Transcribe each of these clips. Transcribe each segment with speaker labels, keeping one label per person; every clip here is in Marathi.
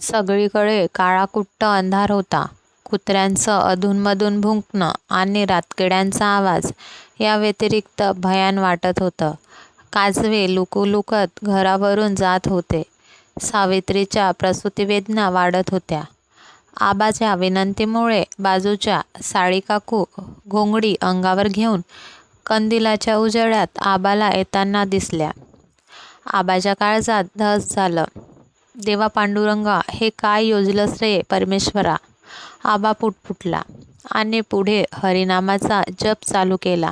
Speaker 1: सगळीकडे काळाकुट्ट अंधार होता. कुत्र्यांचं अधूनमधून भुंकणं आणि रातकिड्यांचा आवाज या व्यतिरिक्त भयान वाटत होतं. काजवे लुकूलुकत घरावरून जात होते. सावित्रीच्या प्रसूतीवेदना वाढत होत्या. आबाच्या विनंतीमुळे बाजूच्या साळीकाकू घोंगडी अंगावर घेऊन कंदिलाच्या उजेडात आबाला येताना दिसल्या. आबाच्या काळजात धस झालं. देवा पांडुरंगा, हे काय योजलंस रे परमेश्वरा? आबा पुटपुटला आणि पुढे हरिनामाचा जप चालू केला.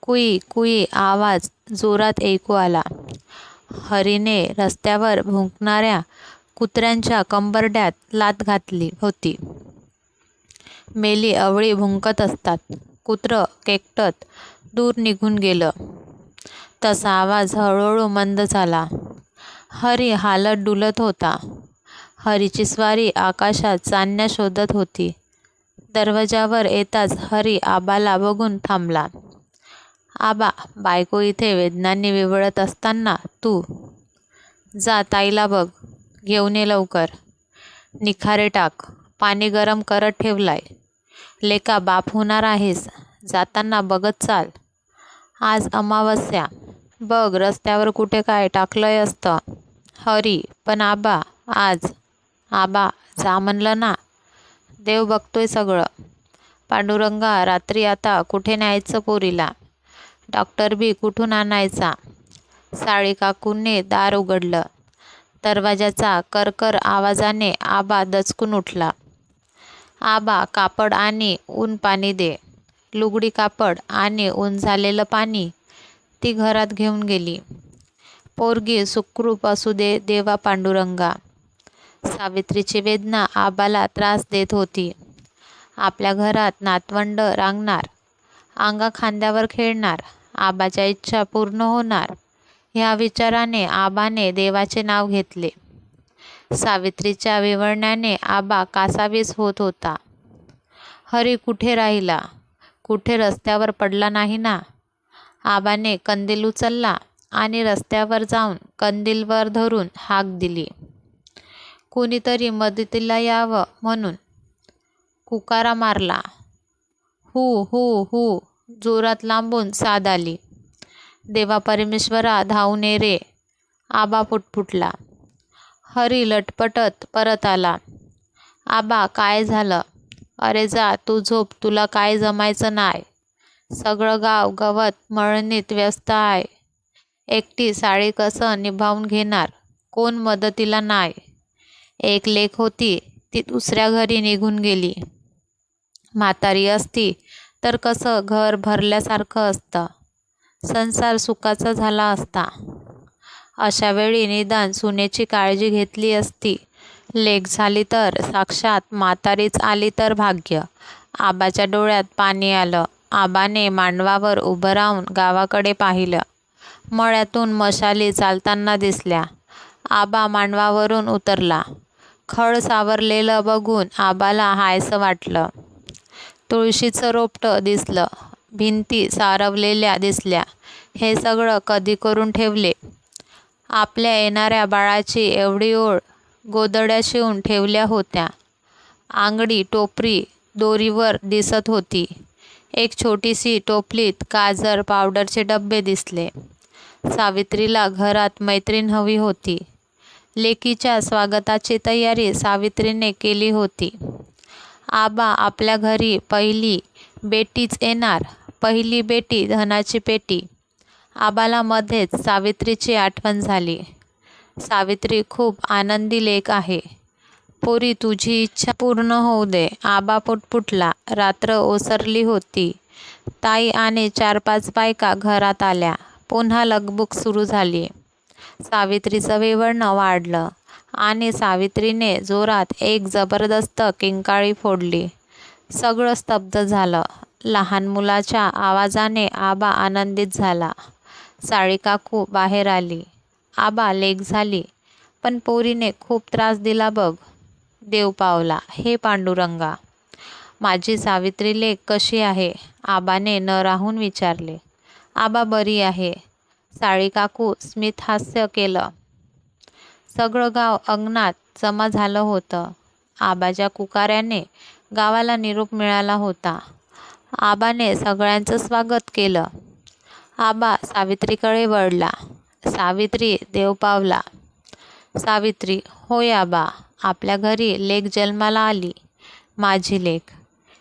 Speaker 1: कुई कुई आवाज जोरात ऐकू आला. हरीने रस्त्यावर भुंकणाऱ्या कुत्र्यांच्या कंबरड्यात लात घातली होती. मेली अवळी भुंकत असतात. कुत्रं केकटत दूर निघून गेलं. तसा आवाज हळूहळू मंद झाला. हरी हालत डुलत होता. हरीची स्वारी आकाशात चांदण्या शोधत होती. दरवाजावर येताच हरी आबाला बघून थांबला. आबा, बायको इथे वेदनांनी विवळत असताना तू? जा ताईला बघ. घेऊन ये लवकर. निखारे टाक. पाणी गरम करत ठेवलाय लेका बाप होणार आहेस. जाताना बघत चाल. आज अमावस्या बघ रस्त्यावर कुठे काय टाकलंय असतं. हरी, पण आबा, आज. आबा, जा म्हणलं ना. देव बघतोय सगळं. पांडुरंगा, रात्री आता कुठे न्यायचं पोरीला? डॉक्टर बी कुठून आणायचा? साळी काकूंनी दार उघडलं. दरवाजाचा करकर आवाजाने आबा दचकून उठला. आबा, कापड आणि ऊन पाणी दे. लुगडी कापड आणि ऊन झालेलं पाणी ती घरात घेऊन गेली. पोरगी सुखरूप असू दे देवा पांडुरंगा. सावित्रीची वेदना आबाला त्रास देत होती. आपल्या घरात नातवंड रांगणार, अंगा खांद्यावर खेळणार, आबाच्या इच्छा पूर्ण होणार ह्या विचाराने आबाने देवाचे नाव घेतले. सावित्रीच्या विवरण्याने आबा कासावीस होत होता. हरी कुठे राहिला? कुठे रस्त्यावर पडला नाही ना? आबाने कंदील उचलला आणि रस्त्यावर जाऊन कंदीलवर धरून हाक दिली. कुणीतरी मदतीला यावं म्हणून. कुकारा मारला. हु हु हु जोरात लांबून साद आली. देवा परमेश्वरा, धावून ये रे. आबा पुटपुटला. हरी लटपटत परत आला. आबा, काय झालं? अरे जा तू झोप तुला काय जमायचं नाय. सगळं गाव गवत मळणीत व्यस्त आहे. एकटी साळी कसं निभावून घेणार? कोण मदतीला नाय. एक लेक होती ती दुसऱ्या घरी निघून गेली. म्हातारी असती तर कसं घर भरल्यासारखं असतं. संसार सुखाचा झाला असता. अशावेळी निदान सुनेची काळजी घेतली असती. लेख झाली तर साक्षात म्हातारीच आली तर भाग्य. आबाच्या डोळ्यात पाणी आलं. आबाने मांडवावर उभं राहून गावाकडे पाहिलं. मळ्यातून मशाली चालताना दिसल्या. आबा मांडवावरून उतरला. खळ सावरलेलं बघून आबाला हायसं वाटलं. तुळशीचं रोपटं दिसलं. भिंती सारवलेल्या दिसल्या. हे सगळं कधी करून ठेवले? आपल्या येणाऱ्या बाळाची एवढी ओळ गोदड्या शिवून ठेवल्या होत्या. आंगडी टोपरी दोरीवर दिसत होती. एक छोटीशी टोपलीत काजर पावडरचे डबे दिसले. सावित्रीला घरात मैत्रीण हवी होती. लेकीच्या स्वागताची तयारी सावित्रीने केली होती. आबा आपल्या घरी पहिली बेटीच येणार. पहिली बेटी धनाची पेटी. आबाला मध्येच सावित्रीची आठवण झाली. सावित्री खूप आनंदी लेख आहे. पोरी तुझी इच्छा पूर्ण होऊ दे. आबा पुटपुटला. रात्र ओसरली होती. ताई आणि चार-पाच बायका घरात आल्या. पुन्हा लगबुक सुरू झाली. सावित्रीचं विवरणं वाढलं आणि सावित्रीने जोरात एक जबरदस्त किंकाळी फोडली. सगळं स्तब्ध झालं. लहान मुलाच्या आवाजाने आबा आनंदित झाला. साळीकाकू बाहेर आली. आबा, लेक झाली, पण पोरीने खूप त्रास दिला बघ. देव पावला. हे पांडुरंगा. माझी सावित्री लेख कशी आहे? आबाने न राहून विचारले. आबा बरी आहे. साळीकाकू स्मितहास्य केलं. सगळं गाव अंगणात जमा झालं होतं. आबाच्या कुकाऱ्याने गावाला निरोप मिळाला होता. आबाने सगळ्यांचं स्वागत केलं. आबा सावित्रीकडे वळला. सावित्री देव पावला. सावित्री होय आबा. आपल्या घरी लेख जन्माला आली. माझी लेक